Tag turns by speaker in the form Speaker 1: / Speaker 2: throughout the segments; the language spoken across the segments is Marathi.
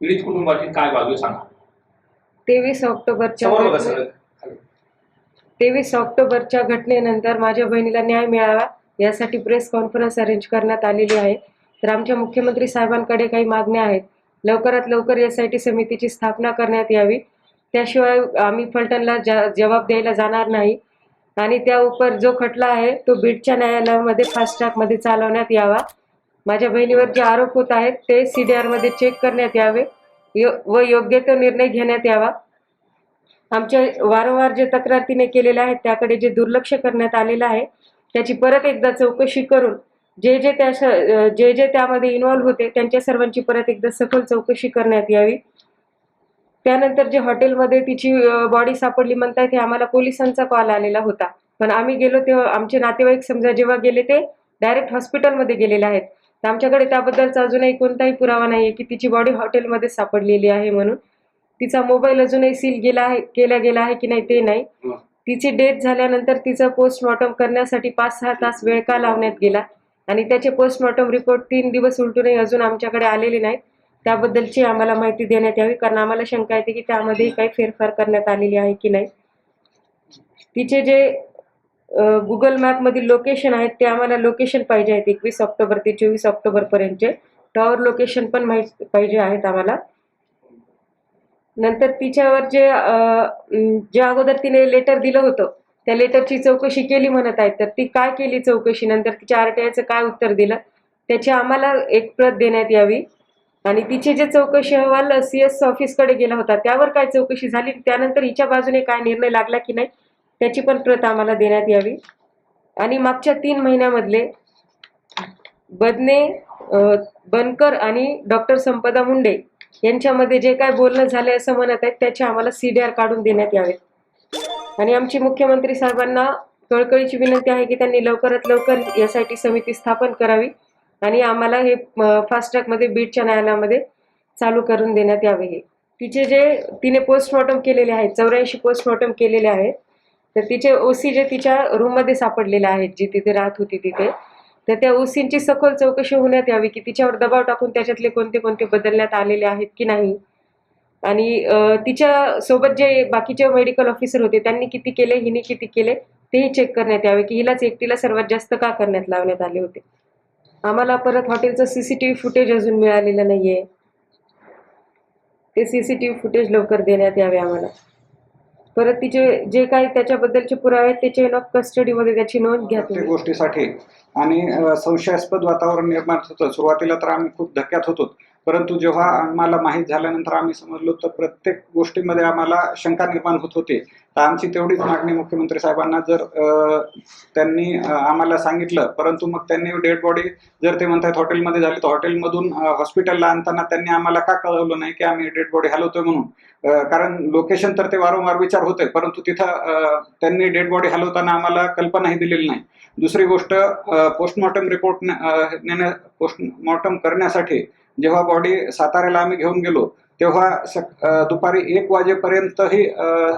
Speaker 1: पीडित कुटुंबाची काय बाजू आहे सांगा?
Speaker 2: तेवीस ऑक्टोबरच्या
Speaker 1: समोर बघा
Speaker 2: घटने-
Speaker 1: सगळं.
Speaker 2: तेवीस ऑक्टोबरच्या घटनेनंतर माझ्या बहिणीला न्याय मिळावा यासाठी प्रेस कॉन्फरन्स अरेंज करण्यात आलेली आहे. तर आमच्या मुख्यमंत्री साहेबांकडे काही मागण्या आहेत. लवकरात लवकर एस आय टी समितीची स्थापना करण्यात यावी. त्याशिवाय आम्ही फलटणला जा जबाब द्यायला जाणार नाही. आणि त्या उपर जो खटला आहे तो बीडच्या न्यायालयामध्ये फास्ट ट्रॅकमध्ये चालवण्यात यावा. माझ्या बहिणीवर जे आरोप होत आहेत ते सी डी आरमध्ये चेक करण्यात यावे. यो व योग्य तो निर्णय घेण्यात यावा. आमच्या वारंवार जे तक्रार तिने केलेल्या आहेत त्याकडे जे दुर्लक्ष करण्यात आलेलं आहे त्याची परत एकदा चौकशी करून जे जे त्या जे जे त्यामध्ये इन्वॉल्व्ह होते त्यांच्या सर्वांची परत एकदा सखोल चौकशी करण्यात यावी. त्यानंतर जे हॉटेलमध्ये तिची बॉडी सापडली म्हणताय ते आम्हाला पोलिसांचा कॉल आलेला होता. पण आम्ही गेलो तेव्हा आमचे नातेवाईक समजा जेव्हा गेले ते डायरेक्ट हॉस्पिटलमध्ये गेलेले आहेत. तर आमच्याकडे त्याबद्दलचा अजूनही कोणताही पुरावा नाही आहे की तिची बॉडी हॉटेलमध्ये सापडलेली आहे म्हणून. तिचा मोबाईल अजूनही सील गेला आहे केला गेला आहे की नाही ते नाही. तिची डेथ झाल्यानंतर तिचं पोस्टमॉर्टम करण्यासाठी पाच सहा तास वेळ का लावण्यात गेला? आणि त्याचे पोस्टमॉर्टम रिपोर्ट तीन दिवस उलटूनही अजून आमच्याकडे आलेले नाहीत. त्याबद्दलची आम्हाला माहिती देण्यात यावी कारण आम्हाला शंका येते की त्यामध्येही काही फेरफार करण्यात आलेली आहे की नाही. तिचे जे गुगल मॅपमधील लोकेशन आहेत ते आम्हाला लोकेशन पाहिजे आहेत एकवीस ऑक्टोबर ते चोवीस ऑक्टोबरपर्यंतचे टॉवर लोकेशन पण माहिती पाहिजे आहेत आम्हाला. नंतर तिच्यावर जे ज्या जे अगोदर तिने लेटर दिलं होतं त्या लेटरची चौकशी केली म्हणत आहेत तर ती काय केली चौकशी? नंतर तिच्या आर टी आयचं काय उत्तर दिलं? त्याची आम्हाला एक प्रत देण्यात यावी. आणि तिचे जे चौकशी अहवाल सी एस ऑफिसकडे गेला होता त्यावर काय चौकशी झाली? त्यानंतर हिच्या बाजूने काय निर्णय लागला की नाही? त्याची पण प्रत आम्हाला देण्यात यावी. आणि मागच्या तीन महिन्यामधले बदने बनकर आणि डॉक्टर संपदा मुंडे यांच्यामध्ये जे काय बोलणं झाले असं म्हणत आहेत त्याचे आम्हाला सी डी आर काढून देण्यात यावे आणि आमची मुख्यमंत्री साहेबांना कळकळीची विनंती आहे की त्यांनी लवकरात लवकर एस आय टी समिती स्थापन करावी आणि आम्हाला हे फास्ट ट्रॅकमध्ये बीडच्या न्यायालयामध्ये चालू करून देण्यात यावे हे. तिचे जे तिने पोस्टमॉर्टम केलेले आहेत चौऱ्याऐंशी पोस्टमॉर्टम केलेले आहेत. तर तिचे ओसी जे तिच्या रूममध्ये सापडलेले आहेत जी तिथे राहत होती तिथे तर त्या ओसींची सखोल चौकशी होण्यात यावी की तिच्यावर दबाव टाकून त्याच्यातले कोणते कोणते बदलण्यात आलेले आहेत की नाही. आणि तिच्या सोबत जे बाकीचे मेडिकल ऑफिसर होते त्यांनी किती केले हिने किती केले तेही चेक करण्यात यावे की हिलाच एकटीला सर्वात जास्त का करण्यात लावण्यात आले होते. आम्हाला परत हॉटेलचं C C T V footage अजून मिळालेलं नाही आहे ते सीसीटीव्ही फुटेज लवकर देण्यात यावे आम्हाला. परत तिचे जे काही त्याच्याबद्दलचे पुरावे आहेत त्याचे न कस्टडीमध्ये त्याची नोंद घ्या
Speaker 3: प्रत्येक
Speaker 2: तुम्ही.
Speaker 3: गोष्टीसाठी. आणि संशयास्पद वातावरण निर्माण होतं. सुरुवातीला तर आम्ही खूप धक्क्यात होतो. परंतु जेव्हा आम्हाला माहीत झाल्यानंतर आम्ही समजलो तर प्रत्येक गोष्टीमध्ये आम्हाला शंका निर्माण होत होती. तर आमची तेवढीच मागणी मुख्यमंत्री साहेबांना जर त्यांनी आम्हाला सांगितलं परंतु मग त्यांनी डेड बॉडी जर ते म्हणतात हॉटेलमध्ये झाली तर हॉटेलमधून हॉस्पिटलला आणताना त्यांनी आम्हाला का कळवलं नाही की आम्ही डेड बॉडी हलवतोय म्हणून? कारण लोकेशन तर ते वारंवार विचार होते परंतु तिथं त्यांनी डेड बॉडी हलवताना आम्हाला कल्पनाही दिलेली नाही. दुसरी गोष्ट पोस्टमॉर्टम रिपोर्ट नेण्या पोस्टमॉर्टम करण्यासाठी जेव्हा बॉडी साताऱ्याला आम्ही घेऊन गेलो तेव्हा सक- दुपारी एक वाजेपर्यंतही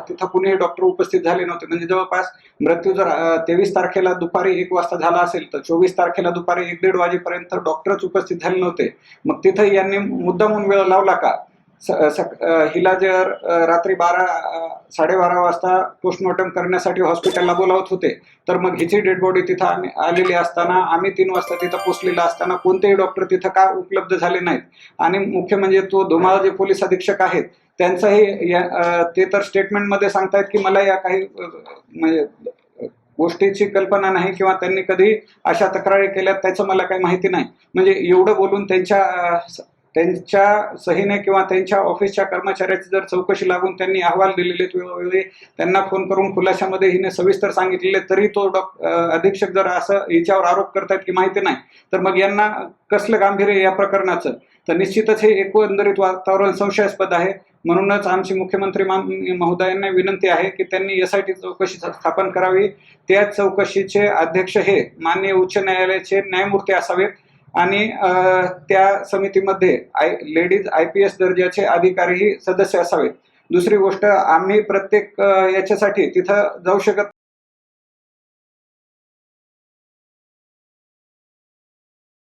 Speaker 3: तिथं कुणीही डॉक्टर उपस्थित झाले नव्हते. म्हणजे जवळपास मृत्यू जर तेवीस तारखेला दुपारी एक वाजता झाला असेल तर चोवीस तारखेला दुपारी एक दीड वाजेपर्यंत डॉक्टरच उपस्थित झाले नव्हते. मग तिथं यांनी मुद्दामून वेळ लावला का? हिला जर रात्री बारा साडेबारा वाजता पोस्टमॉर्टम करण्यासाठी हॉस्पिटलला बोलावत होते तर मग हिची डेड बॉडी तिथं आम्ही आलेली असताना आम्ही तीन वाजता तिथं पोचलेला असताना कोणतेही डॉक्टर तिथं का उपलब्ध झाले नाहीत. आणि मुख्य म्हणजे तो धुमाळा जे पोलीस अधीक्षक आहेत त्यांचंही या- ते तर स्टेटमेंटमध्ये सांगतायत की मला या काही म्हणजे गोष्टीची कल्पना नाही किंवा त्यांनी कधी अशा तक्रारी केल्या त्याचं मला काही माहिती नाही. म्हणजे एवढं बोलून त्यांच्या त्यांच्या सहीने किंवा त्यांच्या ऑफिसच्या कर्मचाऱ्याची जर चौकशी लागून त्यांनी अहवाल दिलेले वेळोवेळी त्यांना फोन करून खुलाशामध्ये हिने सविस्तर सांगितलेले तरी तो डॉक अधीक्षक जर असं हिच्यावर आरोप करतायत की माहिती नाही तर मग यांना कसलं गांभीर्य या प्रकरणाचं? तर निश्चितच हे एकंदरीत वातावरण संशयास्पद आहे. म्हणूनच आमची मुख्यमंत्री महोदयांना विनंती आहे की त्यांनी एस आय टी चौकशी स्थापन करावी. त्या चौकशीचे अध्यक्ष हे माननीय उच्च न्यायालयाचे न्यायमूर्ती असावेत. आणि अ, त्या समितीमध्ये I ladies I P S दर्जाचे अधिकारीही सदस्य असावेत. दुसरी गोष्ट आम्ही प्रत्येक याच्यासाठी तिथं जाऊ शकत